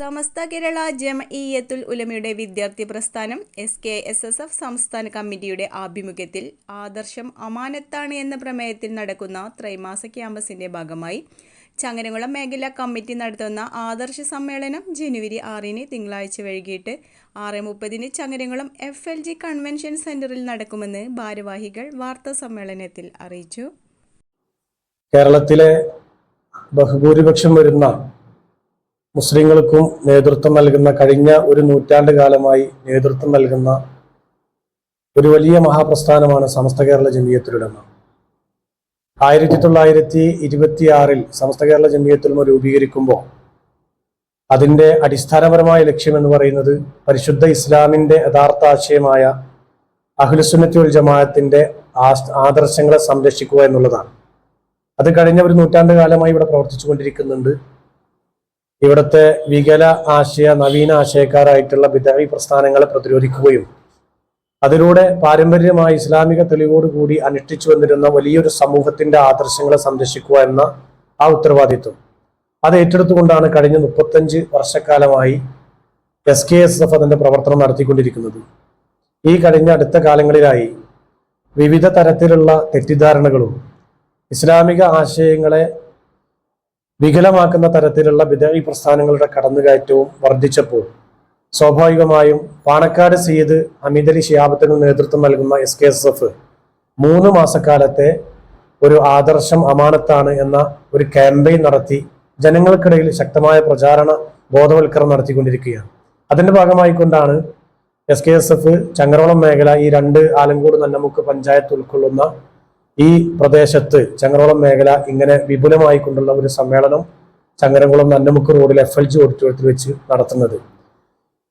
സമസ്ത കേരള ജംഇയ്യത്തുൽ ഉലമയുടെ വിദ്യാർത്ഥി പ്രസ്ഥാനം S K S S F സംസ്ഥാന കമ്മിറ്റിയുടെ ആഭിമുഖ്യത്തിൽ ആദർശം അമാനത്താണ് എന്ന പ്രമേയത്തിൽ നടക്കുന്ന ത്രൈമാസ ക്യാമ്പസിന്റെ ഭാഗമായി ചങ്ങരകുളം മേഖലാ കമ്മിറ്റി നടത്തുന്ന ആദർശ സമ്മേളനം ജനുവരി ആറിന് തിങ്കളാഴ്ച വൈകിട്ട് ആറ് മുപ്പതിന് Changaramkulam F L G convention സെന്ററിൽ നടക്കുമെന്ന് ഭാരവാഹികൾ വാർത്താ സമ്മേളനത്തിൽ അറിയിച്ചു. കേരളത്തിലെ ബഹുഭൂരിപക്ഷം വരുന്ന മുസ്ലിങ്ങൾക്കും നേതൃത്വം നൽകുന്ന കഴിഞ്ഞ ഒരു നൂറ്റാണ്ട് കാലമായി നേതൃത്വം നൽകുന്ന ഒരു വലിയ മഹാപ്രസ്ഥാനമാണ് സമസ്ത കേരള ജമിയത്തിലുടമ. ആയിരത്തി തൊള്ളായിരത്തി ഇരുപത്തിയാറിൽ സമസ്ത കേരള ജമിയത്തുലമ രൂപീകരിക്കുമ്പോൾ അതിന്റെ അടിസ്ഥാനപരമായ ലക്ഷ്യം എന്ന് പറയുന്നത് പരിശുദ്ധ ഇസ്ലാമിന്റെ യഥാർത്ഥ ആശയമായ അഖിലുസുന്നത്തി ഉൽ ജമാഅത്തിന്റെ ആദർശങ്ങളെ സംരക്ഷിക്കുക എന്നുള്ളതാണ്. അത് കഴിഞ്ഞ ഒരു നൂറ്റാണ്ട് കാലമായി ഇവിടെ പ്രവർത്തിച്ചു കൊണ്ടിരിക്കുന്നുണ്ട് ഇവിടുത്തെ വികല ആശയ നവീന ആശയക്കാരായിട്ടുള്ള വിദഗ്ധ പ്രസ്ഥാനങ്ങളെ പ്രതിരോധിക്കുകയും അതിലൂടെ പാരമ്പര്യമായി ഇസ്ലാമിക തെളിവോടുകൂടി അനുഷ്ഠിച്ചു വന്നിരുന്ന വലിയൊരു സമൂഹത്തിന്റെ ആദർശങ്ങളെ സംരക്ഷിക്കുക എന്ന ആ ഉത്തരവാദിത്വം. അത് ഏറ്റെടുത്തുകൊണ്ടാണ് കഴിഞ്ഞ മുപ്പത്തഞ്ച് വർഷക്കാലമായി എസ് കെ എസ് എഫ് അതിന്റെ പ്രവർത്തനം നടത്തിക്കൊണ്ടിരിക്കുന്നത്. ഈ കഴിഞ്ഞ അടുത്ത കാലങ്ങളിലായി വിവിധ തരത്തിലുള്ള തെറ്റിദ്ധാരണകളും ഇസ്ലാമിക ആശയങ്ങളെ വികലമാക്കുന്ന തരത്തിലുള്ള വിദഗ്ധ പ്രസ്ഥാനങ്ങളുടെ കടന്നുകയറ്റവും വർദ്ധിച്ചപ്പോൾ സ്വാഭാവികമായും പാണക്കാട് സയ്യിദ് അമീദലി ഷിയാബത്തിന് നേതൃത്വം നൽകുന്ന എസ് കെ എസ് എഫ് മൂന്ന് മാസക്കാലത്തെ ഒരു ആദർശം അമാനത്താണ് എന്ന ഒരു ക്യാമ്പയിൻ നടത്തി ജനങ്ങൾക്കിടയിൽ ശക്തമായ പ്രചാരണ ബോധവൽക്കരണം നടത്തിക്കൊണ്ടിരിക്കുകയാണ്. അതിന്റെ ഭാഗമായിക്കൊണ്ടാണ് എസ് കെ എസ് എഫ് ചങ്ങരോളം മേഖല ഈ രണ്ട് ആലങ്കോട് നന്നമുക്ക് പഞ്ചായത്ത് ഉൾക്കൊള്ളുന്ന ഈ പ്രദേശത്ത് ചങ്ങരോളം മേഖല ഇങ്ങനെ വിപുലമായി കൊണ്ടുള്ള ഒരു സമ്മേളനം ചങ്ങരംകുളം നന്നമുക്ക് റോഡിൽ എഫ് എൽ ജി ഓഡിറ്റോറിയത്തിൽ വെച്ച് നടത്തുന്നത്.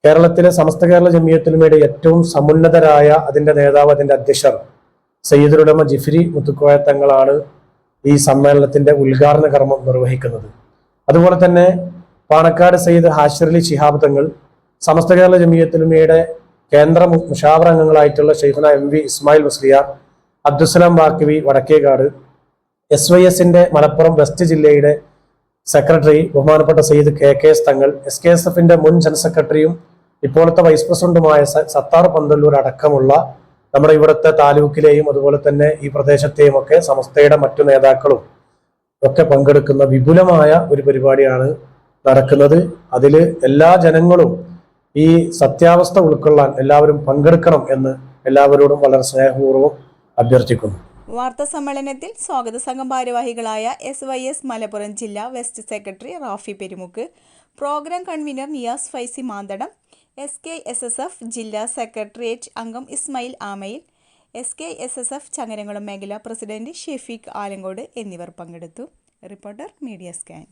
കേരളത്തിലെ സമസ്ത കേരള ജമിയത്തിലുമയുടെ ഏറ്റവും സമുന്നതരായ അതിന്റെ നേതാവ് അതിന്റെ അധ്യക്ഷർ സയ്യിദുരുടമ ജിഫിരി മുത്തുക്കോയ തങ്ങളാണ് ഈ സമ്മേളനത്തിന്റെ ഉദ്ഘാടന കർമ്മം നിർവഹിക്കുന്നത്. അതുപോലെ തന്നെ പാണക്കാട് സയ്യിദ് ഹാഷിറലി ശിഹാബ് തങ്ങൾ സമസ്ത കേരള ജമീയത്തിനുമേടെ കേന്ദ്ര മുഷാവർ അംഗങ്ങളായിട്ടുള്ള ഷെയ്ഖുന എം വി ഇസ്മായിൽ മുസ്ലിയാർ അബ്ദുസലാം വാക്കിവി വടക്കേകാട് എസ് വൈ എസിന്റെ മലപ്പുറം വെസ്റ്റ് ജില്ലയുടെ സെക്രട്ടറി ബഹുമാനപ്പെട്ട Sayyid K K S Thangal S K S എഫിന്റെ മുൻ ജനറൽ സെക്രട്ടറിയും ഇപ്പോഴത്തെ വൈസ് പ്രസിഡന്റുമായ സത്താർ പന്തല്ലൂർ അടക്കമുള്ള നമ്മുടെ ഇവിടുത്തെ താലൂക്കിലെയും അതുപോലെ തന്നെ ഈ പ്രദേശത്തെയും ഒക്കെ സമസ്തയുടെ മറ്റു നേതാക്കളും ഒക്കെ പങ്കെടുക്കുന്ന വിപുലമായ ഒരു പരിപാടിയാണ് നടക്കുന്നത്. അതിൽ എല്ലാ ജനങ്ങളും ഈ സത്യാവസ്ഥ ഉൾക്കൊള്ളാൻ എല്ലാവരും പങ്കെടുക്കണം എന്ന് എല്ലാവരോടും വളരെ സ്നേഹപൂർവം അഭ്യർത്ഥിക്കുന്നു. വാർത്താ സമ്മേളനത്തിൽ സ്വാഗത സംഘം ഭാരവാഹികളായ എസ് വൈ എസ് മലപ്പുറം ജില്ലാ west secretary Rafi Perumukku programme convener Niyas Faizy Manthadam S K S S F ജില്ലാ സെക്രട്ടേറിയറ്റ് അംഗം Ismail Amayil S K S S F Changaramkulam മേഖലാ പ്രസിഡന്റ് ഷെഫീഖ് ആലങ്കോട് എന്നിവർ പങ്കെടുത്തു. Reporter media scan.